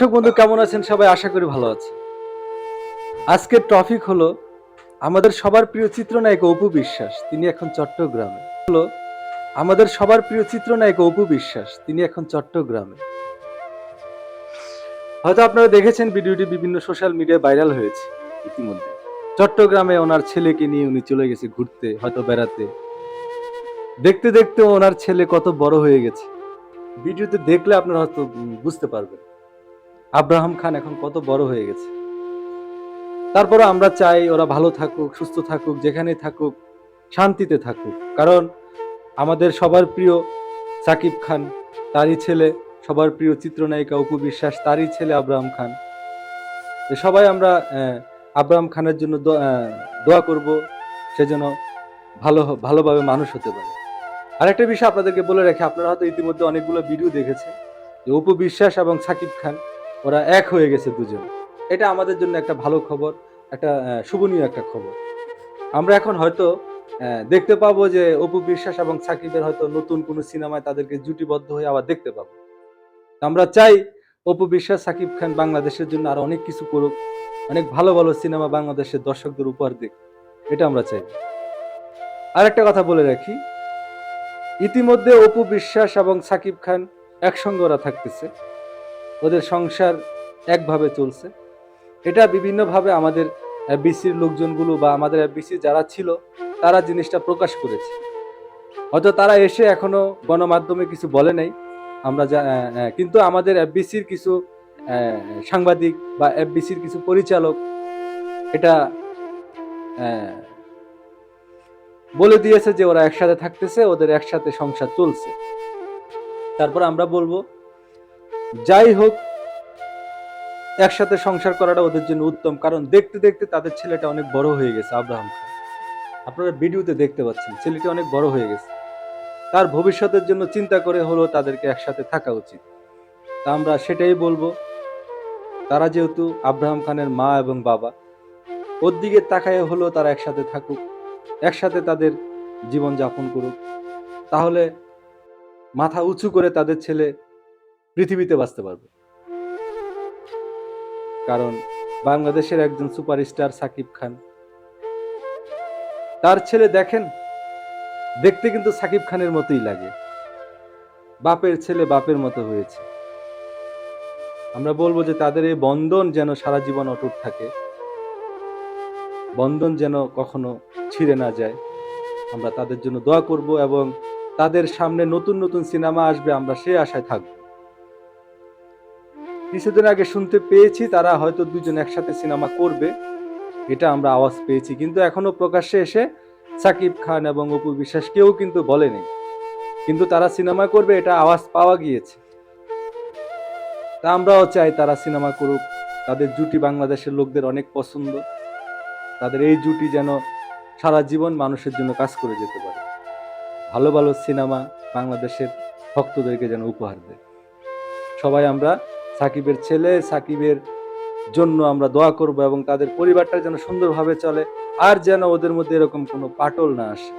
দর্শক বন্ধু, কেমন আছেন? সবাই আশা করি ভালো আছে আজকের টপিক হলো আমাদের সবার প্রিয় চিত্রনায়িকা অপু বিশ্বাস, তিনি এখন চট্টগ্রামে। হলো, আমাদের সবার প্রিয় চিত্রনায়িকা অপু বিশ্বাস, তিনি এখন চট্টগ্রামে। হয়তো আপনারা দেখেছেন ভিডিওটি বিভিন্ন সোশ্যাল মিডিয়ায় ভাইরাল হয়েছে ইতিমধ্যে। চট্টগ্রামে ওনার ছেলেকে নিয়ে উনি চলে গেছে ঘুরতে, হয়তো বেড়াতে। দেখতে দেখতে ওনার ছেলে কত বড় হয়ে গেছে। ভিডিওতে দেখলে আপনারা হয়তো বুঝতে পারবেন। আব্রাহাম খান এখন কত বড় হয়ে গেছে। তারপরে আমরা চাই ওরা ভালো থাকুক, সুস্থ থাকুক যেখানে থাকুক, শান্তিতে থাকুক। কারণ আমাদের সবার প্রিয় সাকিব খান, তারই ছেলে, সবার প্রিয় চিত্রনায়িকা অপু বিশ্বাস, তারই ছেলে আব্রাহাম খান। সবাই আমরা আব্রাহাম খানের জন্য দোয়া করব, সে যেন ভালো ভালোভাবে মানুষ হতে পারে। আরেকটা বিষয় আপনাদেরকে বলে রাখি, আপনারা হয়তো ইতিমধ্যে অনেকগুলো ভিডিও দেখেছেন যে অপু বিশ্বাস এবং সাকিব খান ওরা এক হয়ে গেছে দুজন। এটা আমাদের জন্য একটা ভালো খবর, একটা শুভনীয় একটা খবর। আমরা এখন হয়তো দেখতে পাবো যে অপু বিশ্বাস এবং সাকিবের হয়তো নতুন কোনো সিনেমায় তাদেরকে জুটিবদ্ধ হয়ে আবার দেখতে পাবো। আমরা চাই অপু বিশ্বাস, সাকিব খান বাংলাদেশের জন্য আরও অনেক কিছু করুক, অনেক ভালো ভালো সিনেমা বাংলাদেশের দর্শকদের উপহার দিক। এটা আমরা চাই। আর একটা কথা বলে রাখি, ইতিমধ্যে অপু বিশ্বাস এবং সাকিব খান একসঙ্গে ওরা থাকতেছে। ওদের সংসার একভাবে চলছে। এটা বিভিন্নভাবে আমাদের বিসির লোকজনগুলো বা আমাদের বিসি যারা ছিল, তারা জিনিসটা প্রকাশ করেছে। হয়তো তারা এসে এখনও গণমাধ্যমে কিছু বলে নাই, আমরা কিন্তু আমাদের এফবিসির কিছু সাংবাদিক বা এফবিসির কিছু পরিচালক এটা বলে দিয়েছে যে ওরা একসাথে থাকতেছে, ওদের একসাথে সংসার চলছে। তারপর আমরা বলব যাই হোক একসাথে সংসার করাটা ওদের জন্য উত্তম, কারণ দেখতে দেখতে তাদের ছেলেটা অনেক বড় হয়ে গেছে, আব্রাহাম খান। আপনারা ভিডিওতে দেখতে পাচ্ছেন, ছেলেটি অনেক বড় হয়ে গেছে। তার ভবিষ্যতের জন্য চিন্তা করে হলো তাদেরকে একসাথে থাকা উচিত। তা আমরা সেটাই বলব, তারা যেহেতু আব্রাহাম খানের মা এবং বাবা, ওর দিকে তাকায় হলো তারা একসাথে থাকুক, একসাথে তাদের জীবন যাপন করুক। তাহলে মাথা উঁচু করে তাদের ছেলে পৃথিবীতে বাঁচতে পারবে। কারণ বাংলাদেশের একজন সুপারস্টার সাকিব খান, তার ছেলে দেখেন, দেখতে কিন্তু সাকিব খানের মতোই লাগে। বাপের ছেলে বাপের মতো হয়েছে। আমরা বলব যে তাদের এই বন্ধন যেন সারা জীবন অটুট থাকে। বন্ধন যেন কখনো ছিঁড়ে না যায়। আমরা তাদের জন্য দোয়া করব এবং তাদের সামনে নতুন নতুন সিনেমা আসবে, আমরা সে আশায় থাকব। কিছুদিন আগে শুনতে পেয়েছি তারা হয়তো দুজন একসাথে সিনেমা করবে। এটা আমরা আওয়াজ পেয়েছি, কিন্তু এখনও প্রকাশ্যে এসে সাকিব খান এবং অপু বিশ্বাস কেউ কিন্তু বলেনি। কিন্তু তারা সিনেমা করবে, এটা আওয়াজ পাওয়া গিয়েছে। তা আমরাও চাই তারা সিনেমা করুক। তাদের জুটি বাংলাদেশের লোকদের অনেক পছন্দ। তাদের এই জুটি যেন সারা জীবন মানুষের জন্য কাজ করে যেতে পারে। ভালো ভালো সিনেমা বাংলাদেশের ভক্তদেরকে যেন উপহার দেয়। সবাই আমরা সাকিবের ছেলে, সাকিবের জন্য আমরা দোয়া করব এবং তাদের পরিবারটা যেন সুন্দরভাবে চলে, আর যেন ওদের মধ্যে এরকম কোনো পাটল না আসে।